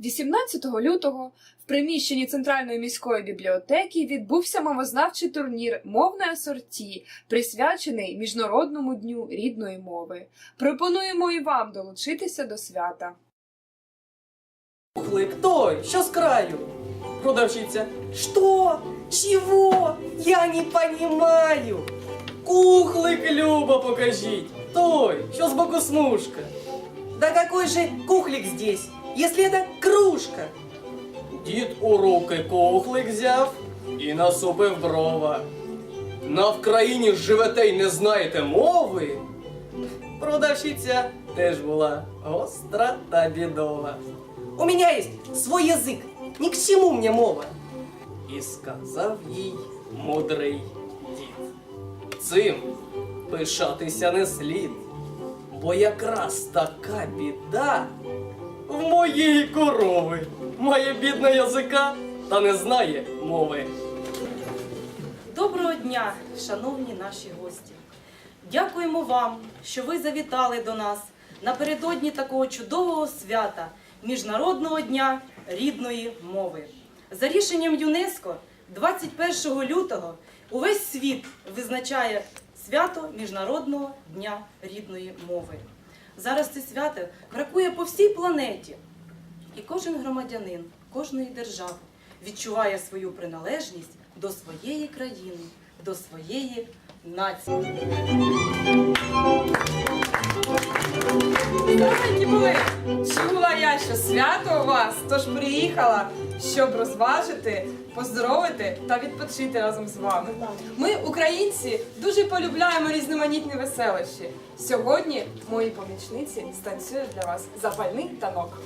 18 лютого в приміщенні Центральної міської бібліотеки відбувся мовознавчий турнір Мовне асорті, присвячений Міжнародному дню рідної мови. Пропонуємо і вам долучитися до свята. Кухлик той, що з краю. Продавщиця. Что? Чего? Я не понимаю. Кухлик Люба покажіть. Той, що з боку смужка. Да какой же кухлик здесь, если это кружка? Дід у руки кухлик взяв і насупив брова. На Вкраїні живете й не знаєте мови. Продавщиця теж була гостра та бідова. У меня есть свой язык, ни к чему мне мова. І сказав їй мудрий дід. Цим пишатися не слід, бо якраз така біда в моєї корови має бідна язика та не знає мови. Доброго дня, шановні наші гості. Дякуємо вам, що ви завітали до нас напередодні такого чудового свята Міжнародного дня рідної мови. За рішенням ЮНЕСКО 21 лютого увесь світ визначає свято Міжнародного дня рідної мови. Зараз це свято бракує по всій планеті. І кожен громадянин кожної держави відчуває свою приналежність до своєї країни, до своєї нації. Здравствуйте, були! Чула я, що свято у вас, тож приїхала, щоб розважити, поздоровити та відпочити разом з вами. Ми, українці, дуже полюбляємо різноманітні веселищі. Сьогодні мої помічниці станцюють для вас запальний танок.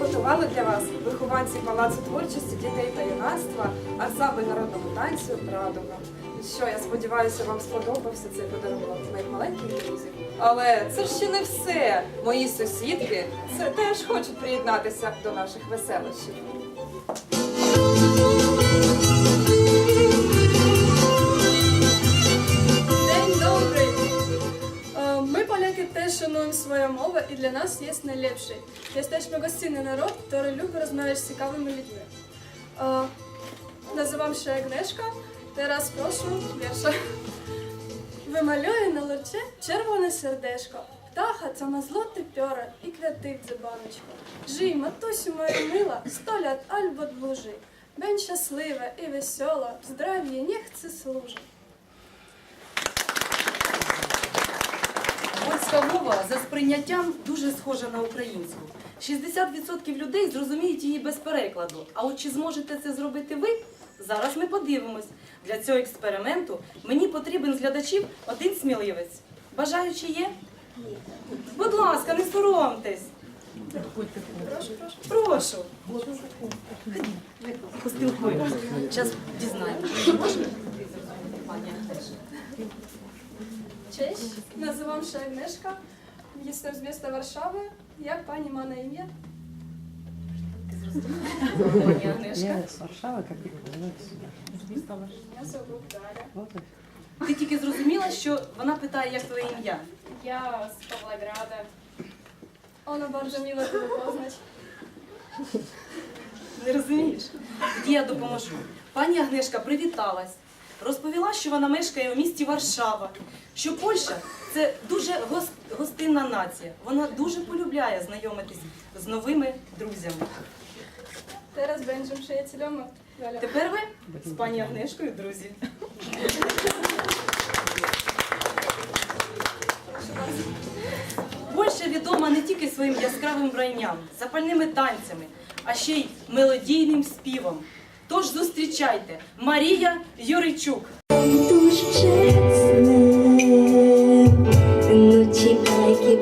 Підготували для вас вихованці Палацу творчості дітей та юнацтва, ансамбль народного танцю Радуга. Що я сподіваюся, вам сподобався цей подарунок з моїх маленьких друзів. Але це ще не все. Мої сусідки це теж хочуть приєднатися до наших веселощів. Теж шануємо свою мову і для нас є найліпший. Jesteśmy гостинний народ, який любить розмовляти з цікавими людьми. Називам się Agnieszka. Teraz прошу вірша. Вималює на лорче червоне сердешко. Птаха це на злоти пьора і квяти в дзибаночку. Жий, матусю моя мила, сто лят альбо длужи. Бень щаслива і весела, в здрав'ї нехце служить. Польська мова за сприйняттям дуже схожа на українську. 60% людей зрозуміють її без перекладу. А от чи зможете це зробити ви? Зараз ми подивимось. Для цього експерименту мені потрібен з глядачів один сміливець. Бажаючі є? Будь ласка, не соромтесь. Прошу, прошу. Прошу. Поспілкуємося. Зараз дізнаємося. Cześć, nazywam się Agnieszka. Jestem z miasta Warszawy. Jak pani ma na imię? Пані Агнешка. Я с Варшавы, как и Меня зовут Дарья. Ти тільки зрозуміла, що вона питає, як твоє ім'я. Ja z Pawlograda. Ona bardzo miło Cię poznać. Не розумієш? Тоді я допоможу. Пані Агнешка привіталась, розповіла, що вона мешкає у місті Варшава, що Польща це дуже гос- гостинна нація. Вона дуже полюбляє знайомитись з новими друзями. Teraz będziemy przyjacielami. Galia. Тепер ви з пані Агнешкою, друзі. Польща відома не тільки своїм яскравим вбранням, запальними танцями, а ще й мелодійним співом. Тож зустрічайте Марія Юричук. Tuż przed snem Nuci bajki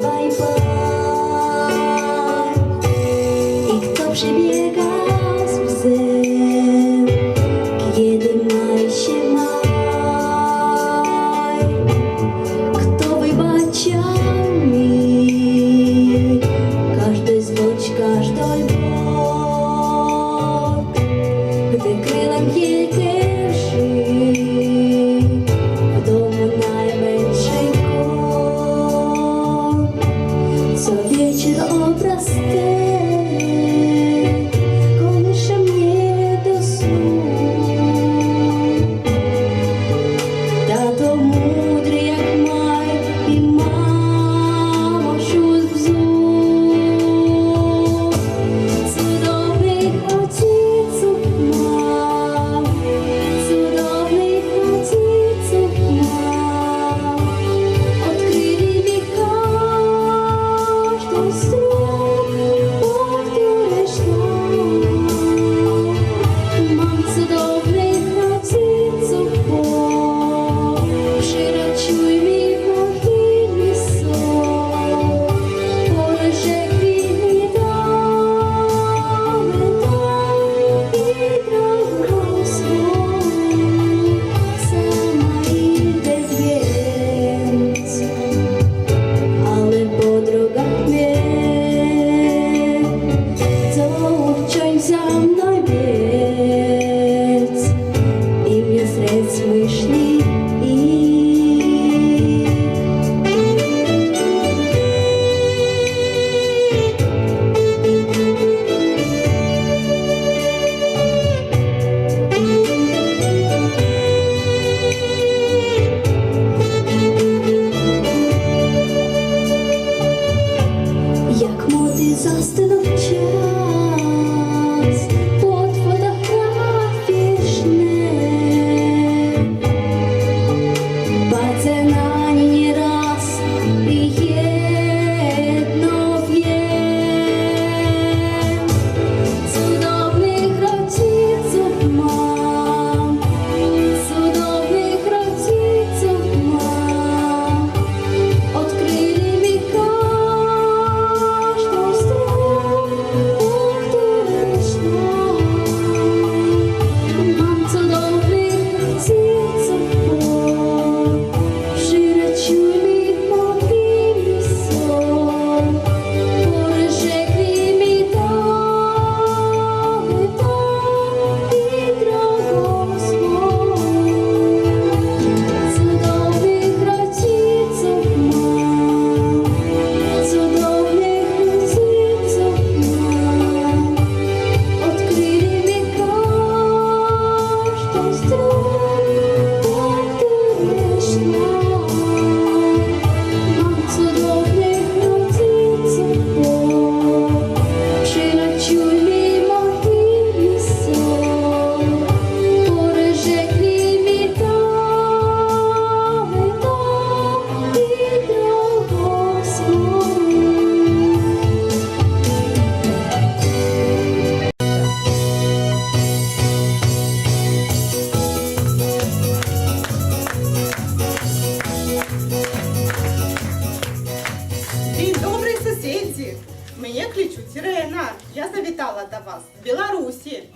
кличуть Я завітала до вас з Білорусі.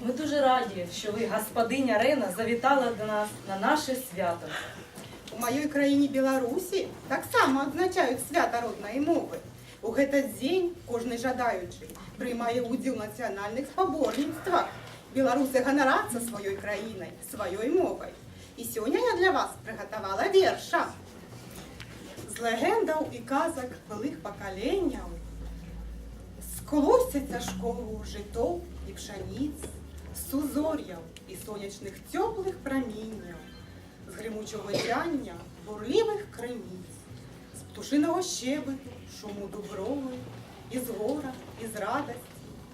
Ми дуже раді, що ви, господиня Рена, завітала до нас на наше свято. У моїй країні Білорусі так само відзначають свято родної мови. У этот день кожний жадаючий приймає уділ в національних споборництвах. Білоруси гонораться своєю країною, своєю мовою. І сьогодні я для вас приготувала вірша. З легендів і казок былих поколінь склосяться школу житов і пшениць, з сузор'яв і сонячних теплих промінням, з гримучого ряння бурливих криниць, з птушиного щебету, шуму дуброви, із гора, із радості,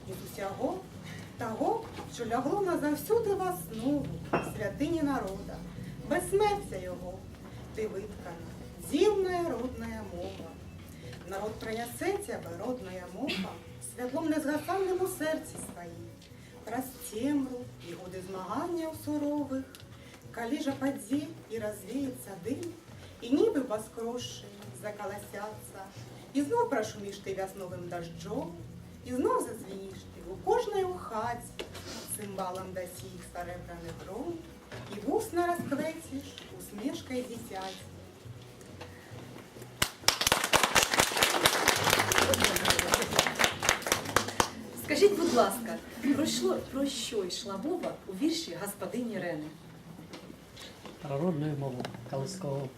із усього того, що лягло назавсюди в основу святині народа, безсмертя його, ти виткана, дивна родная мова. Народ принесе тебе, родная мова, святлом незгасанним у серці своїм, Простемру і годи змагання у сурових, Каліжа паде і розвіється дим, і ніби воскроші заколосяться, і знов прошуміш ти весновим дождем, і знов зазвініш ти у кожної у хаті, цимбалом досіх серебряних дрон, і вусно розкветиш усмішкою дитяті. Скажіть, будь ласка, про що, про що йшла мова у вірші господині Рени? Народною мовою колискову.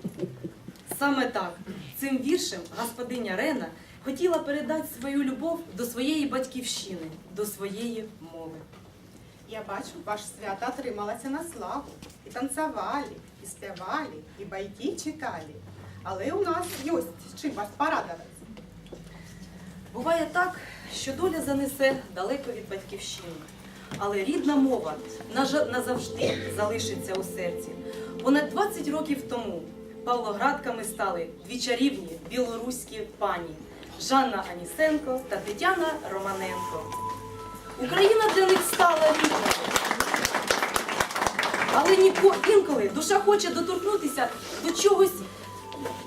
Саме так, цим віршем господиня Рена хотіла передати свою любов до своєї батьківщини, до своєї мови. Я бачу, ваше свято отрималося на славу. І танцювали, і співали, і байки читали. Але у нас є чим вас порадувати. Буває так, що доля занесе далеко від батьківщини, але рідна мова назавжди залишиться у серці. Понад 20 років тому Павлоградками стали дві чарівні білоруські пані Жанна Анісенко та Тетяна Романенко. Україна для них стала рідною. Але ніко інколи душа хоче доторкнутися до чогось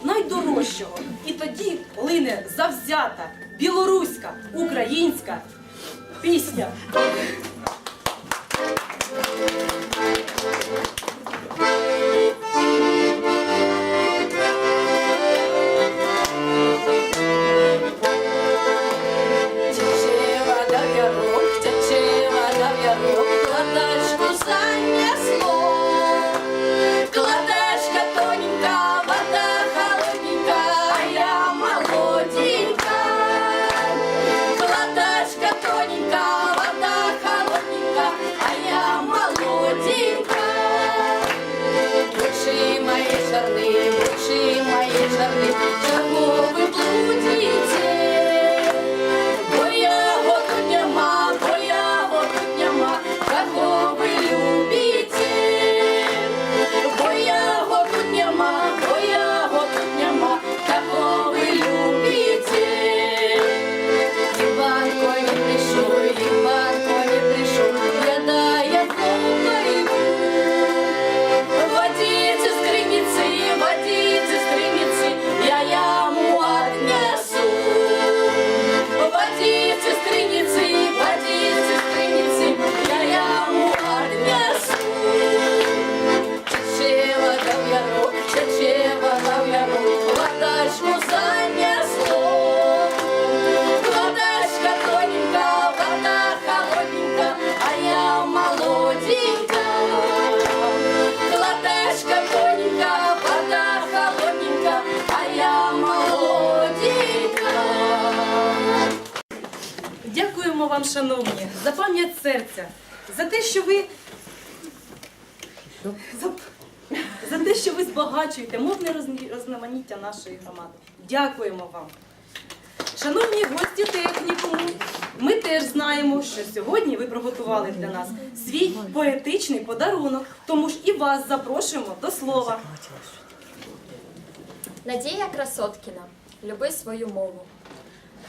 найдорожчого. І тоді лине завзята, білоруська, українська пісня. Вам, шановні, за пам'ять серця, за те, що ви. За, за те, що ви збагачуєте мовне розноманіття нашої громади. Дякуємо вам. Шановні гості технікуму, ми теж знаємо, що сьогодні ви приготували для нас свій поетичний подарунок, тому ж і вас запрошуємо до слова. Надія Красоткіна, люби свою мову.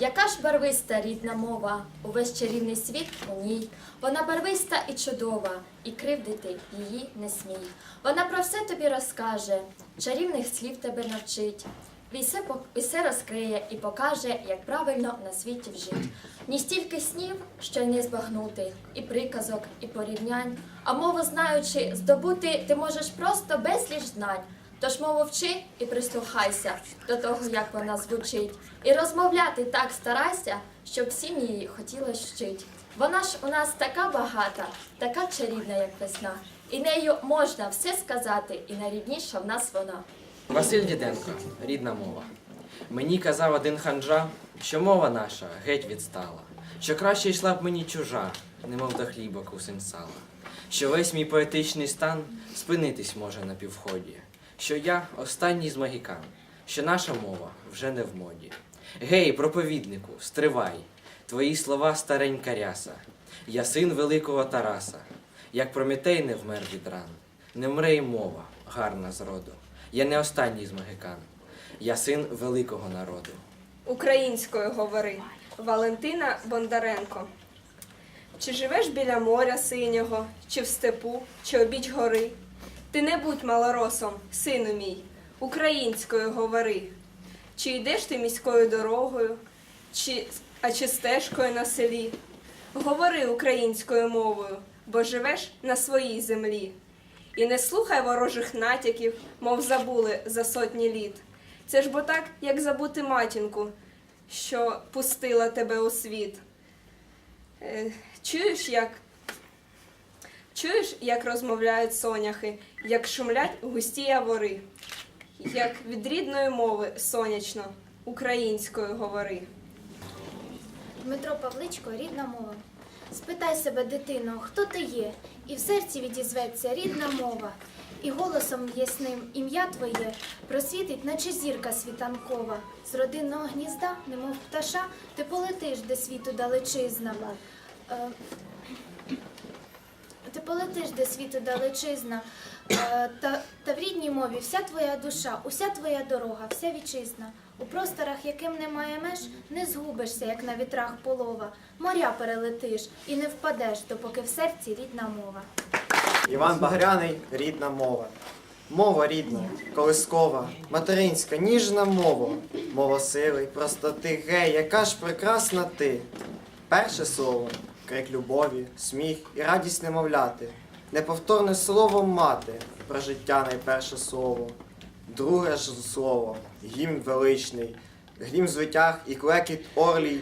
Яка ж барвиста рідна мова, увесь чарівний світ у ній. Вона барвиста і чудова, і кривдити її не смій. Вона про все тобі розкаже, чарівних слів тебе навчить. Він все, розкриє і покаже, як правильно на світі вжити. Ні стільки снів, що й не збагнути, і приказок, і порівнянь. А мову знаючи, здобути ти можеш просто безліч знань. Тож мову вчи і прислухайся до того, як вона звучить. І розмовляти так старайся, щоб всім її хотілося вчить. Вона ж у нас така багата, така чарівна, як весна. І нею можна все сказати, і найрідніша в нас вона. Василь Діденко, рідна мова. Мені казав один ханжа, що мова наша геть відстала, що краще йшла б мені чужа, немов до хліба кусень сала, що весь мій поетичний стан спинитись може на півході, що я останній з магікан, що наша мова вже не в моді. Гей, проповіднику, стривай, твої слова старенька ряса, я син великого Тараса, як Прометей не вмер від ран, не мре й мова, гарна зроду. Я не останній з магикан. Я син великого народу. Українською говори. Валентина Бондаренко. Чи живеш біля моря синього, чи в степу, чи обіч гори? Ти не будь малоросом, сину мій, українською говори. Чи йдеш ти міською дорогою, чи, а чи стежкою на селі? Говори українською мовою, бо живеш на своїй землі. І не слухай ворожих натяків, мов забули за сотні літ. Це ж бо так, як забути матінку, що пустила тебе у світ. Е, Чуєш, як чуєш, як розмовляють соняхи, як шумлять густі явори, як від рідної мови сонячно, українською говори. Дмитро Павличко, рідна мова. Спитай себе, дитино, хто ти є, і в серці відізветься рідна мова, і голосом ясним ім'я твоє просвітить, наче зірка світанкова. З родинного гнізда, немов пташа, ти полетиш, де світу далечизна. Е, ти полетиш, де світу далечизна, е, та, та в рідній мові вся твоя душа, уся твоя дорога, вся вітчизна. У просторах, яким немає меж, не згубишся, як на вітрах полова. Моря перелетиш і не впадеш, допоки в серці рідна мова. Іван Багряний рідна мова. Мова рідна, колискова, материнська, ніжна мова. Мова сили, простоти, гей, яка ж прекрасна ти. Перше слово крик любові, сміх і радість немовляти. Неповторне слово мати, про життя найперше слово. Друге ж слово гімн величний, грім звитяг і клекіт орлій.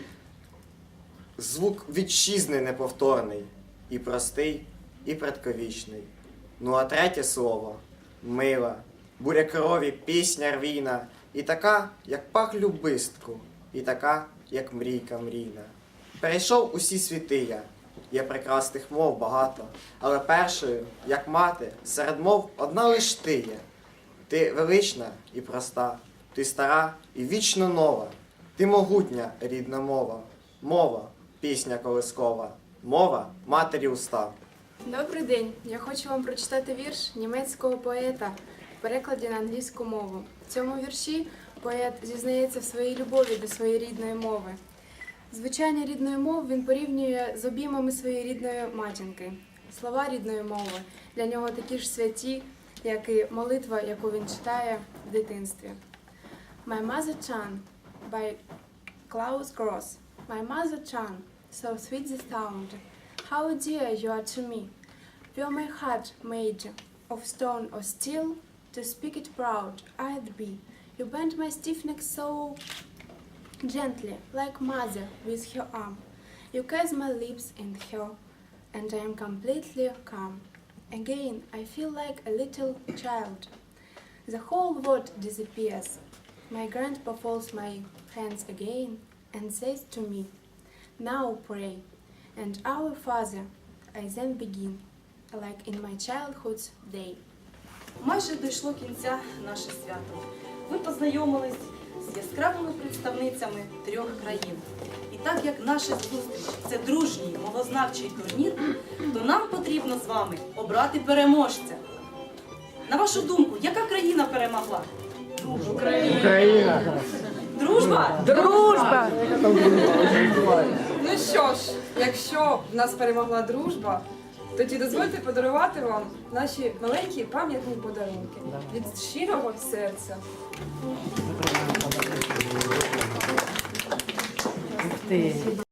Звук вітчизни неповторний, і простий, і предковічний. Ну а третє слово мила, буря крові, пісня рвійна, і така, як пах любистку, і така, як мрійка мрійна. Перейшов усі світи я, є прекрасних мов багато, але першою, як мати, серед мов одна лиш ти є. Ти велична і проста, ти стара і вічно нова. Ти могутня рідна мова, мова, пісня колискова, мова матері уста. Добрий день. Я хочу вам прочитати вірш німецького поета в перекладі на англійську мову. В цьому вірші поет зізнається в своїй любові до своєї рідної мови. Звучання рідної мови він порівнює з обіймами своєї рідної матінки. Слова рідної мови для нього такі ж святі, як і молитва, яку він читає в дитинстві. My mother Chan by Klaus Gross. My mother Chan, so sweet the sound. How dear you are to me. Were my heart made of stone or steel, to speak it proud I'd be. You bend my stiff neck so gently, like mother with her arm. You kiss my lips and her, and I am completely calm. Again, I feel like a little child. The whole world disappears. My grandpa folds my hands again and says to me, Now pray. And our Father, I then begin, like in my childhood's day. Майже дійшло кінця наше свято. Ви познайомились з яскравими представницями трьох країн. І так як наша зустріч це дружній мовознавчий турнір, то нам потрібно з вами обрати переможця. На вашу думку, яка країна перемогла? Україна. Дружба? Ну що ж, якщо в нас перемогла дружба, Тоді дозвольте подарувати вам наші маленькі пам'ятні подарунки від щирого серця. Ти.